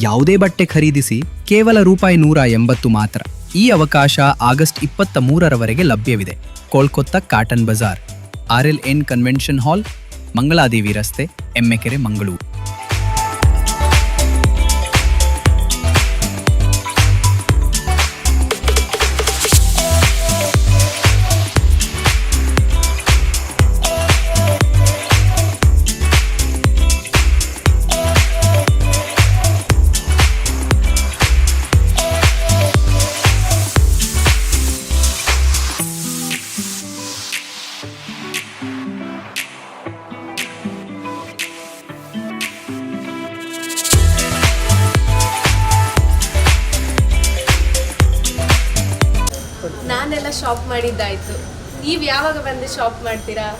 ಯಾವುದೇ ಬಟ್ಟೆ ಖರೀದಿಸಿ ಕೇವಲ ರೂಪಾಯಿ ನೂರ ಎಂಬತ್ತು ಮಾತ್ರ. ಈ ಅವಕಾಶ ಆಗಸ್ಟ್ ಇಪ್ಪತ್ತ ಮೂರರವರೆಗೆ ಲಭ್ಯವಿದೆ. Kolkata cotton Bazaar. R L N convention hall, Mangaladevi ರಸ್ತೆ ಎಮ್ಮೆಕೆರೆ ಮಂಗಳೂರು. ನಾನೆಲ್ಲ ಶಾಪ್ ಮಾಡಿದ್ದಾಯ್ತು. ನೀವು ಯಾವಾಗ ಬಂದು ಶಾಪ್ ಮಾಡ್ತೀರಾ?